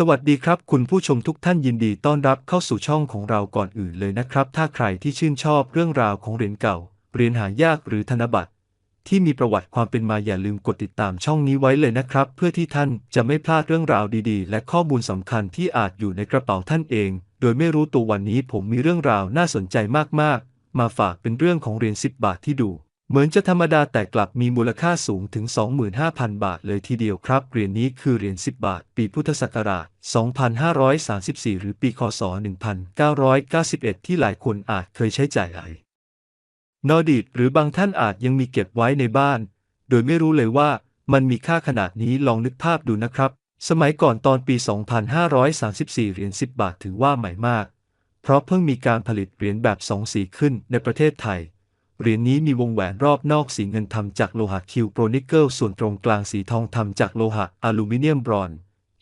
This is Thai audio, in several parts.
สวัสดีครับ คุณผู้ชมทุกท่านยินดีต้อนรับเข้าสู่ช่องของเราก่อนอื่นเลยนะครับ ถ้าใครที่ชื่นชอบเรื่องราวของเหรียญเก่าเหรียญหายากหรือธนบัตร ที่มีประวัติความเป็นมาอย่าลืมกดติดตามช่องนี้ไว้เลยนะครับ เพื่อที่ท่านจะไม่พลาดเรื่องราวดีๆ และข้อมูลสำคัญที่อาจอยู่ในกระเป๋าท่านเอง โดยไม่รู้ตัววันนี้ผมมีเรื่องราวน่าสนใจมากๆ มาฝากเป็นเรื่องของเหรียญ10 บาทที่ดู เหมือนจะธรรมดาแต่กลับมีมูลค่าสูงถึง 25,000 บาทเลยทีเดียวครับ เหรียญนี้คือเหรียญ 10 บาท ปีพุทธศักราช 2534 หรือปีคศ 1991 ที่หลายคนอาจเคยใช้จ่ายไอนอดีตหรือบางท่านอาจยังมีเก็บไว้ในบ้าน โดยไม่รู้เลยว่ามันมีค่าขนาดนี้ลองนึกภาพดูนะครับ สมัยก่อนตอนปี 2534 เหรียญ 10 บาทถือว่าใหม่มาก เพราะเพิ่งมีการผลิตเหรียญแบบสองสีขึ้นในประเทศไทย เหรียญนี้มีวงแหวนรอบนอกสีเงินทำจากโลหะคิวโปรนิกเกิลส่วนตรงกลางสีทองทำจากโลหะอลูมิเนียมบรอนซ์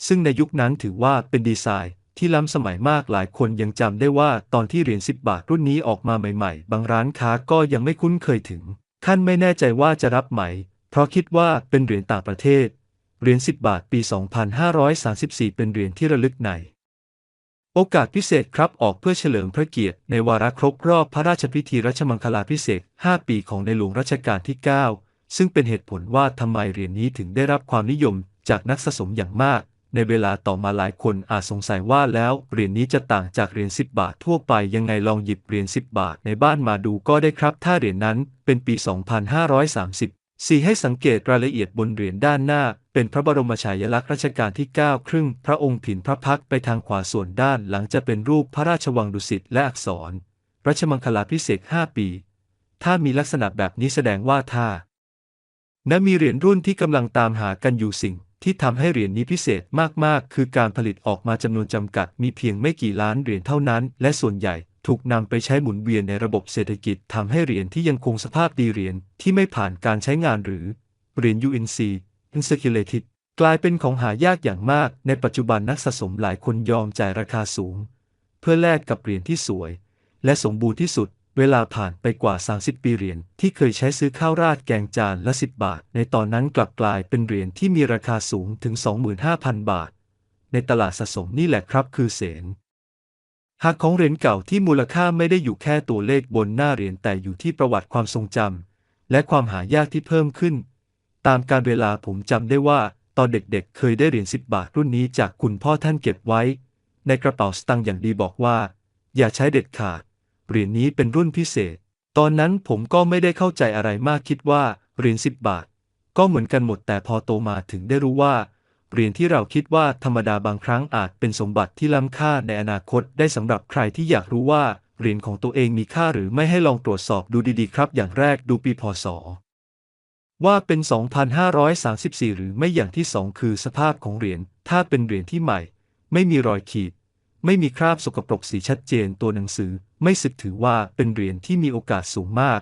ซึ่งในยุคนั้นถือว่าเป็นดีไซน์ที่ล้ำสมัยมากหลายคนยังจำได้ว่าตอนที่เหรียญ10 บาทรุ่นนี้ออกมาใหม่ๆ บางร้านค้าก็ยังไม่คุ้นเคยถึงขั้นไม่แน่ใจว่าจะรับไหม เพราะคิดว่าเป็นเหรียญต่างประเทศ เหรียญ10 บาทปี 2534 เป็นเหรียญที่ระลึกใน โอกาสพิเศษครับออกเพื่อเฉลิมพระเกียรติในวาระครบรอบพระราชพิธีรัชมังคลาภิเศษ 5 ปีของในหลวงรัชกาลที่ 9 ซึ่งเป็นเหตุผลว่าทำไมเหรียญนี้ถึงได้รับความนิยมจากนักสะสมอย่างมาก ในเวลาต่อมาหลายคนอาจสงสัยว่าแล้วเหรียญนี้จะต่างจากเหรียญ10 บาททั่วไปยังไงลองหยิบเหรียญ10 บาทในบ้านมาดูก็ได้ครับ ถ้าเหรียญนั้นเป็นปี 2530สี่ให้สังเกตรายละเอียดบนเหรียญด้านหน้า เป็นพระบรมฉายาลักษณ์รัชกาลที่ 9 ครึ่ง พระองค์ผินพระพักไปทางขวาส่วนด้านหลังจะเป็นรูปพระราชวังดุสิตและอักษรรัชมังคลาภิเศษ5ปี ถ้ามีลักษณะแบบนี้แสดงว่าถ้าณมีเหรียญรุ่นที่กำลังตามหากันอยู่สิ่งที่ทำให้เหรียญนี้พิเศษมากๆ คือการผลิตออกมาจำนวนจำกัดมีเพียงไม่กี่ล้านเหรียญเท่านั้น และส่วนใหญ่ถูกนำไปใช้หมุนเวียนในระบบเศรษฐกิจทำให้เหรียญที่ยังคงสภาพดีเหรียญที่ไม่ผ่านการใช้งานหรือเหรียญ UNC Uncirculated กลายเป็นของหายากอย่างมาก ในปัจจุบันนักสะสมหลายคนยอมจ่ายราคาสูง เพื่อแลกกับเหรียญที่สวย และสมบูรณ์ที่สุด เวลาผ่านไปกว่า 30 ปีเหรียญที่เคยใช้ซื้อข้าวราดแกงจานละ 10 บาท ในตอนนั้นกลับกลายเป็นเหรียญที่มีราคาสูงถึง 25,000 บาท ในตลาดสะสมนี่แหละครับคือเสนหากของเหรียญเก่าที่มูลค่าไม่ได้อยู่แค่ตัวเลขบนหน้าเหรียญแต่อยู่ที่ประวัติความทรงจำและความหายากที่เพิ่มขึ้น ตามการเวลาผมจำได้ว่า ตอนเด็กๆเคยได้เหรียญ10บบาทรุ่นนี้จากคุณพ่อท่านเก็บไว้ ในกระเป๋าสตางค์อย่างดีบอกว่า อย่าใช้เด็ดขาด เหรียญนี้เป็นรุ่นพิเศษ ตอนนั้นผมก็ไม่ได้เข้าใจอะไรมากคิดว่าเหรียญ10บาท ก็เหมือนกันหมดแต่พอโตมาถึงได้รู้ว่าเหรียญที่เราคิดว่าธรรมดาบางครั้งอาจเป็นสมบัติที่ล้ำค่าในอนาคตได้สำหรับใครที่อยากรู้ว่าเหรียญของตัวเองมีค่าหรือไม่ให้ลองตรวจสอบดูดีๆ ครับ อย่างแรกดูปีพศ ว่าเป็น 2,534 หรือไม่อย่างที่สองคือสภาพของเหรียญ ถ้าเป็นเหรียญที่ใหม่ ไม่มีรอยขีด ไม่มีคราบสกปรกสีชัดเจนตัวหนังสือ ไม่สึกถือว่าเป็นเหรียญที่มีโอกาสสูงมาก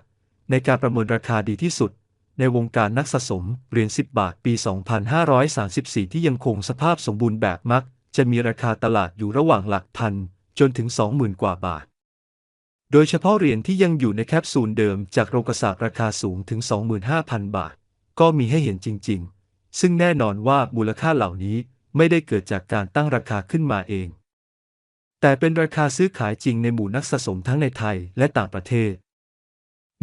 ในการประเมินราคาดีที่สุด ในวงการนักสะสมเหรียญ10 บาทปี 2534 ที่ยังคงสภาพสมบูรณ์แบบมัก จะมีราคาตลาดอยู่ระหว่างหลักพัน จนถึง 20,000 กว่าบาท โดยเฉพาะเหรียญที่ยังอยู่ในแคปซูลเดิมจากโรงกษาปราคาสูงถึง 25,000 บาท ก็มีให้เห็นจริง ๆ ซึ่งแน่นอนว่ามูลค่าเหล่านี้ไม่ได้เกิดจากการตั้งราคาขึ้นมาเอง แต่เป็นราคาซื้อขายจริงในหมู่นักสะสมทั้งในไทยและต่างประเทศ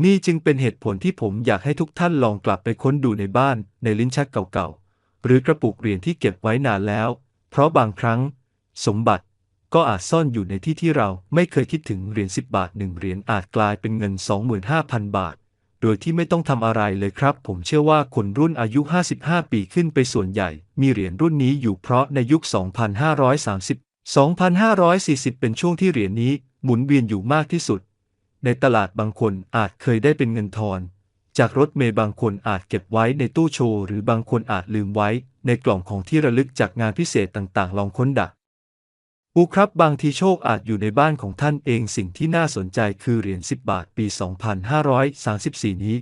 นี่จึงเป็นเหตุผลที่ผมอยากให้ทุกท่านลองกลับไปค้นดูในบ้านในลิ้นชักเก่าๆ หรือกระปุกเหรียญที่เก็บไว้นานแล้ว เพราะบางครั้ง สมบัติ ก็อาจซ่อนอยู่ในที่ที่เราไม่เคยคิดถึงเหรียญ10 บาทหนึ่งเหรียญอาจกลายเป็นเงิน 25,000 บาท โดยที่ไม่ต้องทำอะไรเลยครับ ผมเชื่อว่าคนรุ่นอายุ 55 ปีขึ้นไปส่วนใหญ่ มีเหรียญรุ่นนี้อยู่เพราะในยุค 2530 2540 เป็นช่วงที่เหรียญนี้หมุนเวียนอยู่มากที่สุด ในตลาดบางคนอาจเคยได้เป็นเงินทอน จากรถเมย์บางคนอาจเก็บไว้ในตู้โชว์ หรือบางคนอาจลืมไว้ในกล่องของที่ระลึกจากงานพิเศษต่างๆ ลองค้นดัก อูครับบางทีโชคอาจอยู่ในบ้านของท่านเองสิ่งที่น่าสนใจคือเหรียญ 10 บาทปี 2534 นี้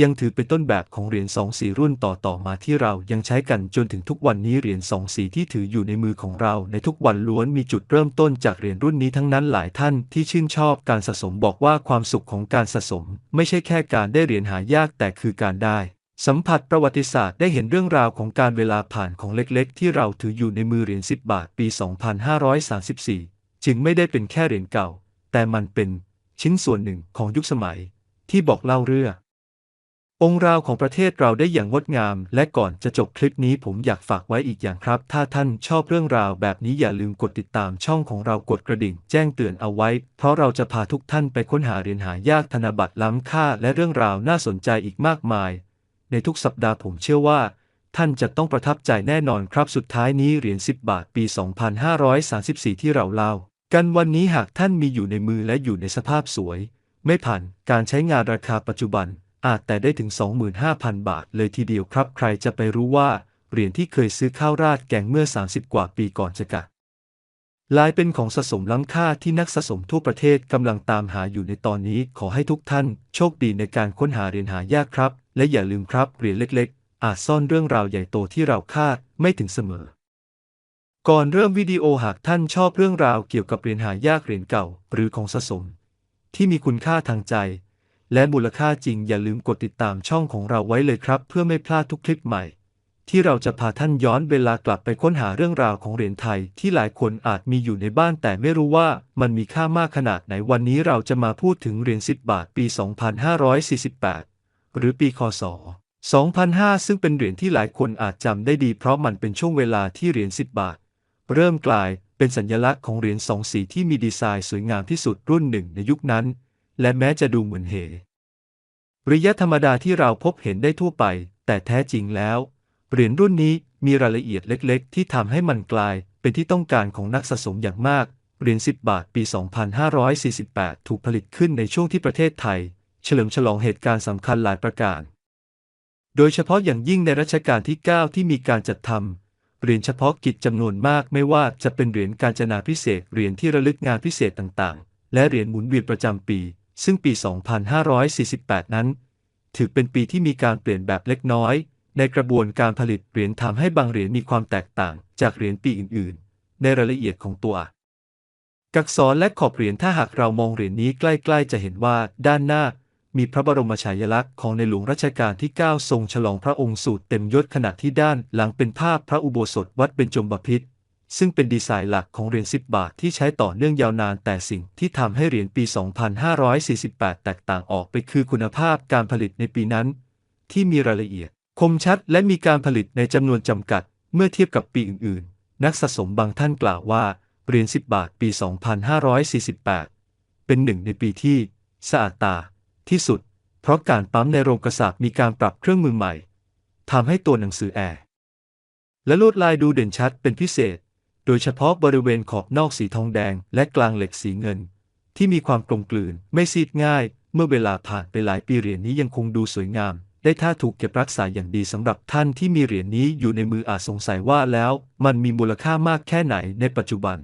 ยังถือเป็นต้นแบบของเหรียญสองสีรุ่นต่อๆมาที่เรายังใช้กันจนถึงทุกวันนี้เหรียญสองสีที่ถืออยู่ในมือของเรา ในทุกวันล้วนมีจุดเริ่มต้นจากเหรียญรุ่นนี้ทั้งนั้นหลายท่านที่ชื่นชอบการสะสมบอกว่าความสุขของการสะสม ไม่ใช่แค่การได้เหรียญหายากแต่คือการได้ สัมผัสประวัติศาสตร์ได้เห็นเรื่องราวของการเวลาผ่านของเล็กๆ ที่เราถืออยู่ในมือเหรียญ10 บาทปี 2534 จึงไม่ได้เป็นแค่เหรียญเก่า แต่มันเป็นชิ้นส่วนหนึ่งของยุคสมัย ที่บอกเล่าเรื่อง องค์ราวของประเทศเราได้อย่างงดงาม และก่อนจะจบคลิปนี้ผมอยากฝากไว้อีกอย่างครับ ถ้าท่านชอบเรื่องราวแบบนี้อย่าลืมกดติดตามช่องของเรากดกระดิ่ง แจ้งเตือนเอาไว้ เพราะเราจะพาทุกท่านไปค้นหาเหรียญหายากธนบัตรล้ำค่า และเรื่องราวน่าสนใจอีกมากมาย ในทุกสัปดาห์ผมเชื่อว่า ท่านจะต้องประทับใจแน่นอนครับสุดท้ายนี้เหรียญ 10 บาทปี 2534 ที่เราเล่ากันวันนี้หากท่านมีอยู่ในมือและอยู่ในสภาพสวย ไม่ผ่านการใช้งานราคาปัจจุบัน อาจแต่ได้ถึง 25,000 บาท เลยทีเดียวครับ ใครจะไปรู้ว่าเหรียญที่เคยซื้อข้าวราดแกงเมื่อ 30 กว่าปีก่อนจะกะลายเป็นของสะสมล้ำค่าที่นักสะสมทั่วประเทศกำลังตามหาอยู่ในตอนนี้ ขอให้ทุกท่านโชคดีในการค้นหาเหรียญหายากครับ และอย่าลืมครับเหรียญเล็กๆ อาจซ่อนเรื่องราวใหญ่โตที่เราคาดไม่ถึงเสมอ ก่อนเริ่มวิดีโอหากท่านชอบเรื่องราวเกี่ยวกับเหรียญหายากเหรียญเก่า หรือของสะสม ที่มีคุณค่าทางใจ และมูลค่าจริงอย่าลืมกดติดตามช่องของเราไว้เลยครับ เพื่อไม่พลาดทุกคลิปใหม่ ที่เราจะพาท่านย้อนเวลากลับไปค้นหาเรื่องราวของเหรียญไทย ที่หลายคนอาจมีอยู่ในบ้านแต่ไม่รู้ว่ามันมีค่ามากขนาดไหนวันนี้เราจะมาพูดถึงเหรียญ10บาทปี 2548 หรือปีคศ 2005 ซึ่งเป็นเหรียญที่หลายคนอาจจำได้ดีเพราะมันเป็นช่วงเวลาที่เหรียญ 10 บาท เริ่มกลายเป็นสัญลักษณ์ของเหรียญสองสีที่มีดีไซน์สวยงามที่สุดรุ่นหนึ่งในยุคนั้น และแม้จะดูเหมือนเหริยะธรรมดาที่เราพบเห็นได้ทั่วไป แต่แท้จริงแล้ว เหรียญรุ่นนี้มีรายละเอียดเล็กๆ ที่ทำให้มันกลายเป็นที่ต้องการของนักสะสมอย่างมากเหรียญ10 บาทปี 2548 ถูกผลิตขึ้นในช่วงที่ประเทศไทย เฉลิมฉลองเหตุการณ์สำคัญหลายประการ โดยเฉพาะอย่างยิ่งในรัชกาลที่ 9 ที่มีการจัดทำเหรียญเฉพาะกิจจำนวนมากไม่ว่าจะเป็นเหรียญการจนาพิเศษเหรียญที่ระลึกงานพิเศษต่างๆ และเหรียญหมุนเวียนประจำปี ซึ่งปี 2548 นั้น ถือเป็นปีที่มีการเปลี่ยนแบบเล็กน้อย ในกระบวนการผลิตเหรียญทำให้บางเหรียญมีความแตกต่าง จากเหรียญปีอื่น ๆ ในรายละเอียดของตัวกักษรและขอบเหรียญถ้าหากเรามองเหรียญนี้ใกล้ ๆ จะเห็นว่าด้านหน้า มีพระบรมฉายาลักษณ์ของในหลวงรัชกาลที่ 9 ทรงฉลองพระองค์สูตรเต็มยศขณะที่ด้านหลังเป็นภาพพระอุโบสถวัดเบญจมบพิตรซึ่งเป็นดีไซน์หลักของเหรียญ 10 บาทที่ใช้ต่อเนื่องยาวนาน แต่สิ่งที่ทำให้เหรียญปี 2548 แตกต่างออกไปคือคุณภาพการผลิตในปีนั้น ที่มีรายละเอียด คมชัดและมีการผลิตในจำนวนจำกัด เมื่อเทียบกับปีอื่นๆ นักสะสมบางท่านกล่าวว่าเหรียญ 10 บาทปี 2548 เป็นหนึ่งในปีที่สะอาดตา ที่สุด เพราะการปั๊มในโรงกระสาบมีการปรับเครื่องมือใหม่ทำให้ตัวหนังสือแอร์และลวดลายดูเด่นชัดเป็นพิเศษ โดยเฉพาะบริเวณขอบนอกสีทองแดงและกลางเหล็กสีเงิน ที่มีความกลมกลืนไม่ซีดง่าย เมื่อเวลาผ่านไปหลายปีเหรียญนี้ยังคงดูสวยงาม ได้ถ้าถูกเก็บรักษาอย่างดีสำหรับท่านที่มีเหรียญนี้อยู่ในมืออาจสงสัยว่าแล้ว มันมีมูลค่ามากแค่ไหนในปัจจุบัน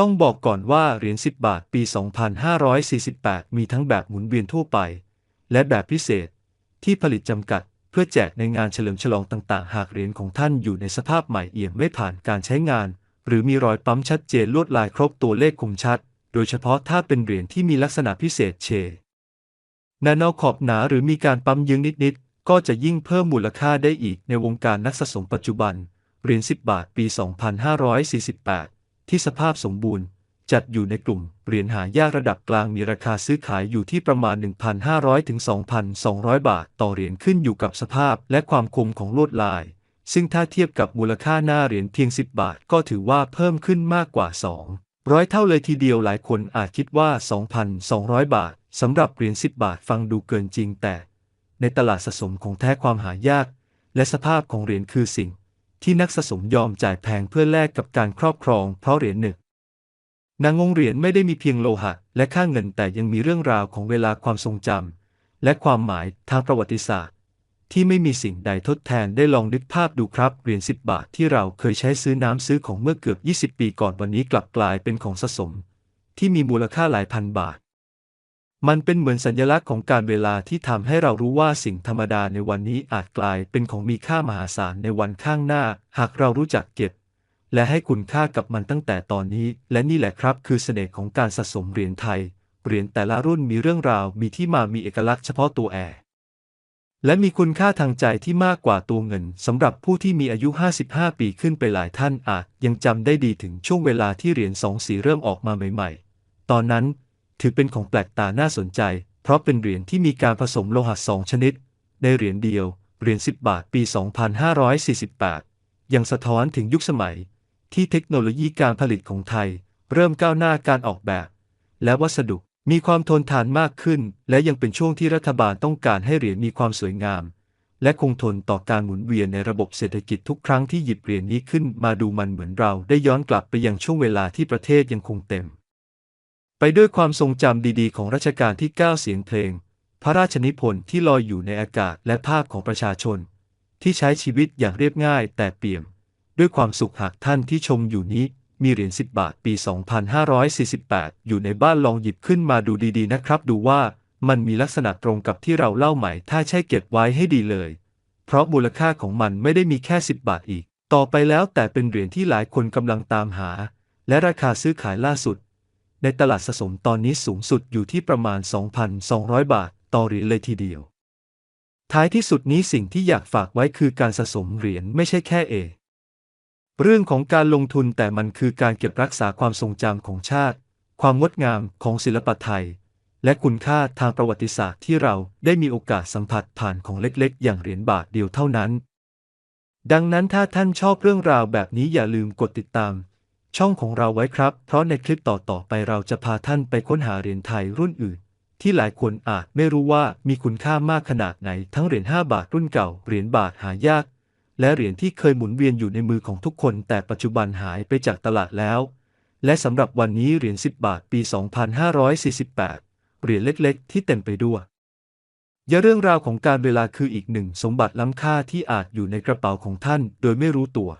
ต้องบอกก่อนว่าเหรียญ 10 บาทปี 2548 มีทั้งแบบหมุนเวียนทั่วไป และแบบพิเศษที่ผลิตจำกัดเพื่อแจกในงานเฉลิมฉลองต่างๆ หากเหรียญของท่านอยู่ในสภาพใหม่เอี่ยมไม่ผ่านการใช้งาน หรือมีรอยปั๊มชัดเจนลวดลายครบตัวเลขคมชัด โดยเฉพาะถ้าเป็นเหรียญที่มีลักษณะพิเศษเชนาโนขอบหนาหรือมีการปั๊มยึงนิดๆ ก็จะยิ่งเพิ่มมูลค่าได้อีกในวงการนักสะสมปัจจุบันเหรียญ10 บาทปี 2548 ที่สภาพสมบูรณ์ จัดอยู่ในกลุ่มเหรียญหายากระดับกลางมีราคาซื้อขายอยู่ที่ประมาณ 1,500 ถึง 2,200 บาท ต่อเหรียญขึ้นอยู่กับสภาพและความคมของลวดลาย ซึ่งถ้าเทียบกับมูลค่าหน้าเหรียญเพียง 10 บาทก็ถือว่าเพิ่มขึ้นมากกว่า200เท่าเลยทีเดียวหลายคนอาจคิดว่า 2,200 บาทสำหรับเหรียญ10 บาทฟังดูเกินจริงแต่ ในตลาดสะสมของแท้ความหายาก และสภาพของเหรียญคือสิ่ง ที่นักสะสมยอมจ่ายแพงเพื่อแลกกับการครอบครองเพราะเหรียญหนึ่งนางงเหรียญไม่ได้มีเพียงโลหะ และค่าเงินแต่ยังมีเรื่องราวของเวลาความทรงจำและความหมายทางประวัติศาสตร์ ที่ไม่มีสิ่งใดทดแทนได้ลองนึกภาพดูครับเหรียญ10 บาทที่เราเคยใช้ซื้อน้ำซื้อของเมื่อเกือบ 20 ปีก่อนวันนี้กลับกลายเป็นของสะสม ที่มีมูลค่าหลายพันบาท มันเป็นเหมือนสัญลักษณ์ของการเวลาที่ทำให้เรารู้ว่าสิ่งธรรมดาในวันนี้อาจกลายเป็นของมีค่ามหาศาลในวันข้างหน้า หากเรารู้จักเก็บ และให้คุณค่ากับมันตั้งแต่ตอนนี้ และนี่แหละครับ คือเสน่ห์ของการสะสมเหรียญไทย เหรียญแต่ละรุ่นมีเรื่องราว มีที่มามีเอกลักษณ์เฉพาะตัวแอร์และมีคุณค่าทางใจที่มากกว่าตัวเงินสำหรับผู้ที่มีอายุ 55 ปีขึ้นไปหลายท่านอาจยังจำได้ดีถึงช่วงเวลาที่เหรียญสองสีเริ่มออกมาใหม่ ๆ ตอนนั้น ถือเป็นของแปลกตาน่าสนใจ เพราะเป็นเหรียญที่มีการผสมโลหะสองชนิด ในเหรียญเดียว เหรียญ 10 บาทปี 2548 ยังสะท้อนถึงยุคสมัย ที่เทคโนโลยีการผลิตของไทย เริ่มก้าวหน้าการออกแบบ และวัสดุมีความทนทานมากขึ้น และยังเป็นช่วงที่รัฐบาลต้องการให้เหรียญมีความสวยงาม และคงทนต่อการหมุนเวียนในระบบเศรษฐกิจทุกครั้งที่หยิบเหรียญนี้ขึ้นมาดูมันเหมือนเราได้ย้อนกลับไปยังช่วงเวลาที่ประเทศยังคงเต็ม ไปด้วยความทรงจำดีๆ ของรัชกาลที่ 9 เสียงเพลง พระราชนิพนธ์ที่ลอยอยู่ในอากาศและภาพของประชาชน ที่ใช้ชีวิตอย่างเรียบง่ายแต่เปี่ยม ด้วยความสุขหากท่านที่ชมอยู่นี้ มีเหรียญ 10 บาทปี 2548 อยู่ในบ้านลองหยิบขึ้นมาดูดีๆ นะครับ ดูว่ามันมีลักษณะตรงกับที่เราเล่าไหมถ้าใช่เก็บไว้ให้ดีเลย เพราะมูลค่าของมันไม่ได้มีแค่ 10 บาทอีก ต่อไปแล้วแต่เป็นเหรียญที่หลายคนกำลังตามหา และราคาซื้อขายล่าสุด ในตลาดสะสมตอนนี้สูงสุดอยู่ที่ประมาณ 2,200 บาท ต่อเหรียญเลยทีเดียว ท้ายที่สุดนี้สิ่งที่อยากฝากไว้คือการสะสมเหรียญไม่ใช่แค่เอ เรื่องของการลงทุนแต่มันคือการเก็บรักษาความทรงจำของชาติ ความงดงามของศิลปะไทย และคุณค่าทางประวัติศาสตร์ที่เราได้มีโอกาสสัมผัสผ่านของเล็กๆ อย่างเหรียญบาทเดียวเท่านั้นดังนั้นถ้าท่านชอบเรื่องราวแบบนี้อย่าลืมกดติดตาม ช่องของเราไว้ครับ เพราะในคลิปต่อๆไปเราจะพาท่านไปค้นหาเหรียญไทยรุ่นอื่น ที่หลายคนอาจไม่รู้ว่ามีคุณค่ามากขนาดไหน ทั้งเหรียญ5บาทรุ่นเก่า เหรียญบาทหายาก และเหรียญที่เคยหมุนเวียนอยู่ในมือของทุกคน แต่ปัจจุบันหายไปจากตลาดแล้ว และสำหรับวันนี้เหรียญ10 บาทปี 2548 เหรียญเล็กๆ ที่เต็มไปด้วยยาเรื่องราวของการเวลาคืออีกหนึ่งสมบัติล้ำค่าที่อาจอยู่ในกระเป๋าของท่าน โดยไม่รู้ตัว